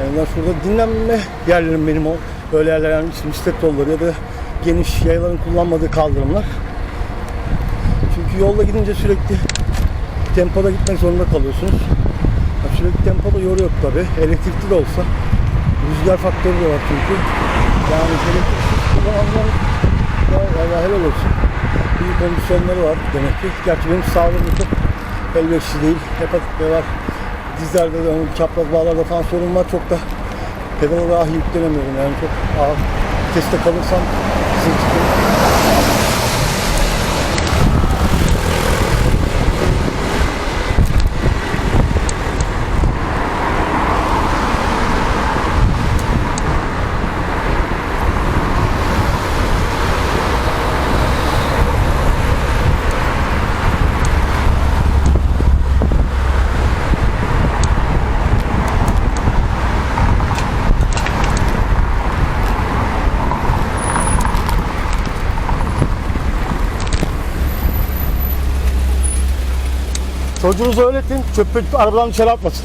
Ben şurada dinlenme yerlerim benim o. Böyle yerler yani işte yolları ya da geniş yayaların kullanmadığı kaldırımlar. Çünkü yolda gidince sürekli tempoda gitmek zorunda kalıyorsunuz. Ya sürekli tempoda yoruyor tabi. Elektrikli de olsa. Rüzgar faktörü de var çünkü. Yani elektriksiz kullananların da Allah helal olsun. İyi kondisyonları var demek ki. Gerçi benim sağlığım çok elverişli değil. Hepatit var. Dizlerde de onun çapraz bağlarda falan sorun var. Çok da pedala dahi yüklenemiyorum. Yani çok ağır teste kalırsam sıkıntı. Çocuğunuza öğretin, çöpü arabadan dışarı atmasın.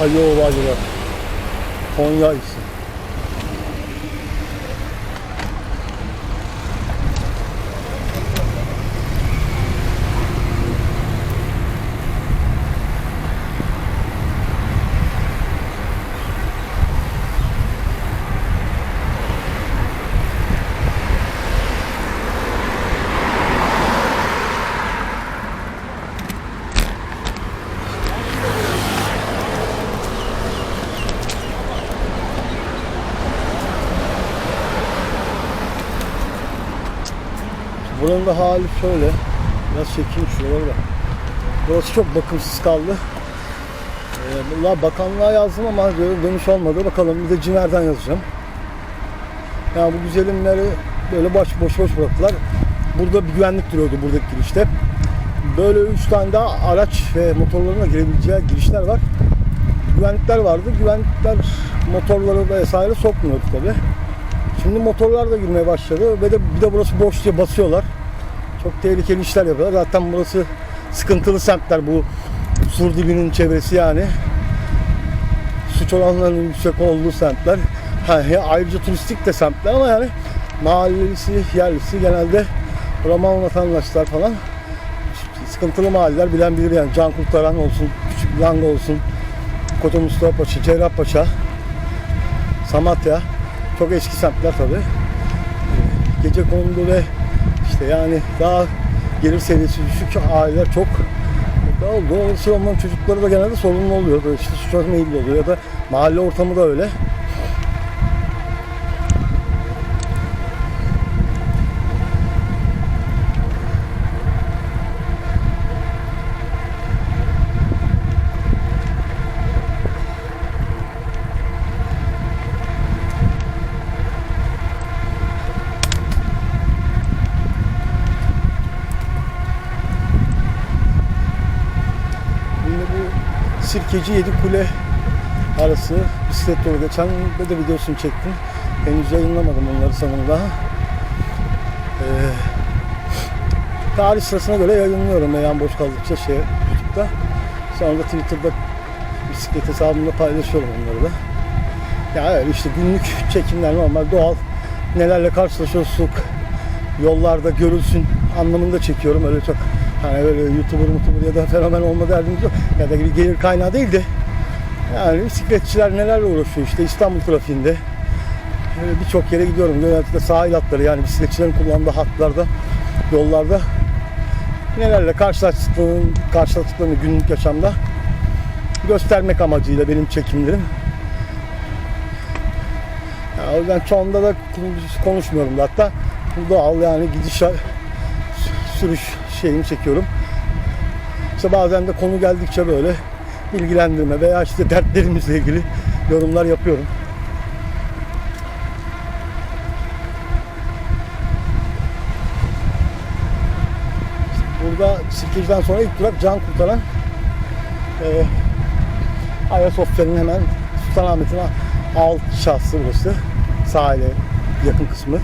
Alo bacılar. Konya ise. Buranın da hali şöyle. Biraz çekeyim şuraları da. Burası çok bakımsız kaldı. Ee, bakanlığa yazdım ama dö- dönüş olmadı. Bakalım bir de Cimer'den yazacağım. Yani bu güzelimleri böyle boş boş boş bıraktılar. Burada bir güvenlik duruyordu buradaki girişte. Böyle üç tane daha araç ve motorlarına girebileceği girişler var. Güvenlikler vardı. Güvenlikler motorları vesaire sokmuyordu tabi. Şimdi motorlar da girmeye başladı ve de bir de burası boş diye basıyorlar. Çok tehlikeli işler yapıyorlar. Zaten burası sıkıntılı semtler bu sur dibinin çevresi yani. Suç oranlarının yüksek olduğu semtler. Ha, ayrıca turistik de semtler ama yani mahallelisi, yerlisi genelde Roman vatandaşlar falan sıkıntılı mahalleler bilen bilir yani can kurtaran olsun, küçük yanga olsun, Koca Mustafa Paşa, Cerrahpaşa, Samatya çok eski semtler tabi. Gece kondu ve işte yani daha gelir seviyesi düşük aileler çok oldu. Dolayısıyla onların çocukları da genelde sorunlu oluyor. İşte suça meyilli oluyor ya da mahalle ortamı da öyle. Şimdi Sirkeci Yedikule arası bisiklet yolu geçen de, de videosunu çektim. Henüz yayınlamadım onları sanırım daha. Ee, tarih sırasına göre yayınlıyorum eğer boş kaldıkça şey YouTube'da. Sonra da Twitter'da bisiklet hesabımda paylaşıyorum onları da. Ya öyle işte günlük çekimler normal doğal nelerle karşılaşıyorsun yollarda görülsün anlamında çekiyorum öyle çok hani böyle YouTuber mutuber ya da fenomen olma derdimiz yok. Ya da bir gelir kaynağı değil de yani bisikletçiler nelerle uğraşıyor işte İstanbul trafiğinde. Böyle birçok yere gidiyorum. Genellikle sahil hatları yani bisikletçilerin kullandığı hatlarda yollarda nelerle karşılaştıklarını, karşılaştıklarını günlük yaşamda göstermek amacıyla benim çekimlerim. Ya o yüzden çoğunda da konuşmuyorum da. Hatta doğal yani gidiş sürüş şeyini çekiyorum. İşte bazen de konu geldikçe böyle bilgilendirme veya işte dertlerimizle ilgili yorumlar yapıyorum. Burada Sirkeci'den sonra ilk durak Can Kurtaran e, Ayasofya'nın hemen Sultanahmet'in alt şahsı burası. Sahile yakın kısmı.